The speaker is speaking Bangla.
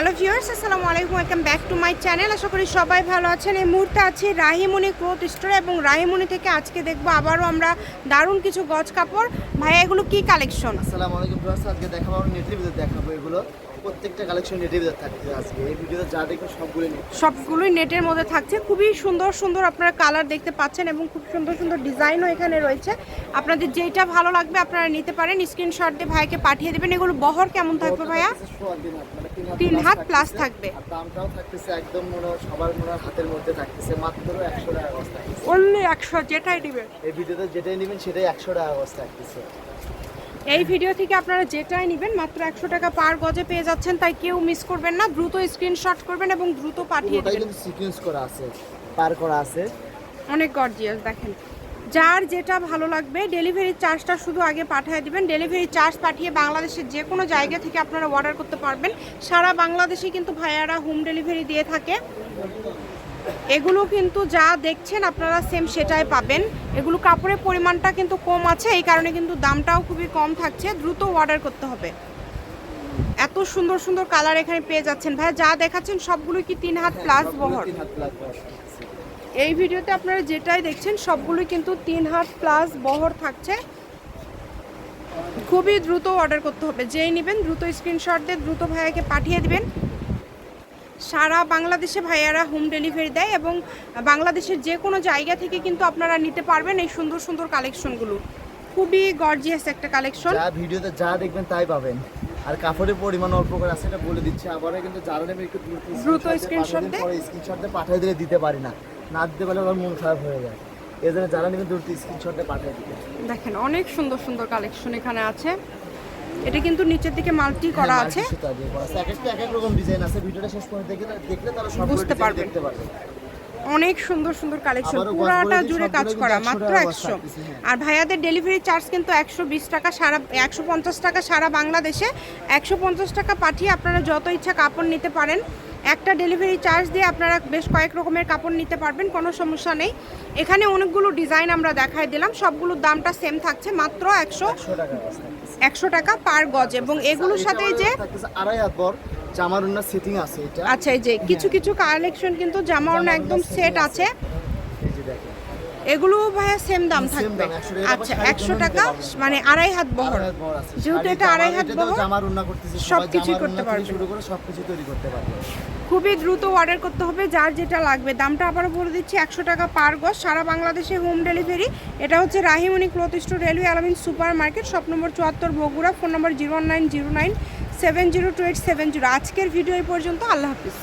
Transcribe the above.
হ্যালো ভিউয়ার্স, আসসালামু আলাইকুম, welcome back to my channel. আশা করি সবাই ভালো আছেন। এই মুহূর্তে আছি রাহিমণি ক্লোথ স্টোর এবং রাহিমণি থেকে আজকে দেখব আবারও আমরা দারুণ কিছু গজ কাপড়। ভাইয়া, এগুলো কি কালেকশন আসসালামু আলাইকুম ভিউয়ার্স, আজকে দেখাবো নেটের দেখাবো এগুলো। প্রত্যেকটা কালেকশন নেটের ভিতরে থাকছে আজকে। এই ভিডিওতে যা দেখো সবগুলো নেট সবগুলোই নেটের মধ্যে থাকছে। খুবই সুন্দর সুন্দর আপনারা কালার দেখতে পাচ্ছেন এবং খুব সুন্দর সুন্দর ডিজাইনও এখানে রয়েছে। আপনাদের যেটা ভালো লাগবে আপনারা নিতে পারেন। স্ক্রিনশট দিয়ে ভাইকে পাঠিয়ে দেবেন। এগুলো বহর কেমন থাকবে ভাইয়া? তিন হাত। প্লাস থাকবে। দামটাও থাকতেছে একদম মনে সবার মনে হাতের মধ্যে থাকতেছে। মাত্র একশো টাকা অনলি একশো যেটাই নেবেন এই ভিডিওতে যেটাই নেবেন সেটাই একশো টাকা থাকতেছে। এই ভিডিও থেকে আপনারা যেটাই নেবেন মাত্র একশো টাকা পার গজে পেয়ে যাচ্ছেন তাই কেউ মিস করবেন না। দ্রুত স্ক্রিনশট করবেন এবং দ্রুত পাঠিয়ে দেবেন। সিকোয়েন্স করা আছে পার করা আছে। অনেক গর্জিয়াস দেখেন। যার যেটা ভালো লাগবে ডেলিভারি চার্জটা শুধু আগে পাঠিয়ে দিবেন। ডেলিভারি চার্জ পাঠিয়ে বাংলাদেশের যে কোনো জায়গা থেকে আপনারা অর্ডার করতে পারবেন। সারা বাংলাদেশে কিন্তু ভাইয়ারা হোম ডেলিভারি দিয়ে থাকে। এগুলো কিন্তু যা দেখছেন আপনারা সেম সেটাই পাবেন। এগুলো কাপড়ের পরিমাণটা কিন্তু কম আছে এই কারণে কিন্তু দামটাও খুবই কম থাকছে। দ্রুত অর্ডার করতে হবে। এত সুন্দর সুন্দর কালার এখানে পেয়ে যাচ্ছেন। ভাই যা দেখাচ্ছেন সবগুলো কি তিন হাত প্লাস বহর। এই ভিডিওতে আপনারা যেটাই দেখছেন সবগুলোই কিন্তু তিন হাত প্লাস বহর থাকছে। খুবই দ্রুত অর্ডার করতে হবে। যেই নেবেন দ্রুত স্ক্রিনশট দিয়ে দ্রুত ভাইয়াকে পাঠিয়ে দিবেন। সারা বাংলাদেশে ভাইয়ারা হোম ডেলিভারি দেয় এবং বাংলাদেশের যে কোনো জায়গা থেকে কিন্তু আপনারা নিতে পারবেন এই সুন্দর সুন্দর কালেকশনগুলো। খুবই গর্জিয়াস একটা কালেকশন। যা ভিডিওতে যা দেখবেন তাই পাবেন। আর কাপড়ের পরিমাণ অল্প করে আছে এটা বলে দিচ্ছি। আবারও কিন্তু যারা নেবে একটু দ্রুত screenshot দিয়ে স্ক্রিনশট দিয়ে। পাঠিয়ে দিলে দিতে পারি না। না দিতে পারলে আমার মন খারাপ হয়ে যায়। এই জন্য যারা নেবেন দ্রুত স্ক্রিনশট দিয়ে পাঠিয়ে দিবে দেখেন অনেক সুন্দর সুন্দর কালেকশন এখানে আছে। এটা কিন্তু নিচের দিকে মাল্টি করা হ্যাঁ, আছে। করা আছে। বুঝতে পারবেন। অনেক সুন্দর সুন্দর কালেকশন পুরাটা জুড়ে কাজ করা মাত্র একশো। হ্যাঁ। আর ভাইয়াদের ডেলিভারি চার্জ কিন্তু একশো বিশ টাকা সারা একশো পঞ্চাশ টাকা সারা বাংলাদেশে। একশো পঞ্চাশ টাকা পাঠিয়ে আপনারা যত ইচ্ছা কাপড় নিতে পারেন। একটা ডেলিভারি চার্জ দিয়ে আপনারা বেশ কয়েক রকমের কাপড় নিতে পারবেন কোনো সমস্যা নেই। এখানে অনেকগুলো ডিজাইন আমরা দেখাই দিলাম সবগুলোর দামটা সেম থাকছে মাত্র একশো একশো টাকা পার গজ এবং এগুলোর এটা সাথে যে আড়াই জামার সেটিং আছে এটা। আচ্ছা এই যে কিছু কিছু কালেকশন কিন্তু জামা একদম সেট আছে। এই যে দেখেন। এগুলো ভাইয়া সেম দাম থাকবে। 100 টাকা আচ্ছা একশো টাকা মানে আড়াই হাত বহর। যেহেতু এটা আড়াই হাত বহর, সবকিছুই জামার করতে পারবে। খুবই দ্রুত অর্ডার করতে হবে যার যেটা লাগবে। দামটা আবারও বলে দিচ্ছি একশো টাকা পার গজ। সারা বাংলাদেশে হোম ডেলিভারি এটা হচ্ছে Rahimoni cloth store railway Alamin super market shop number চুয়াত্তর Bogura phone number zero nine zero nine seven zero two eight seven zero আজকের ভিডিও এই পর্যন্ত আল্লাহ হাফিজ।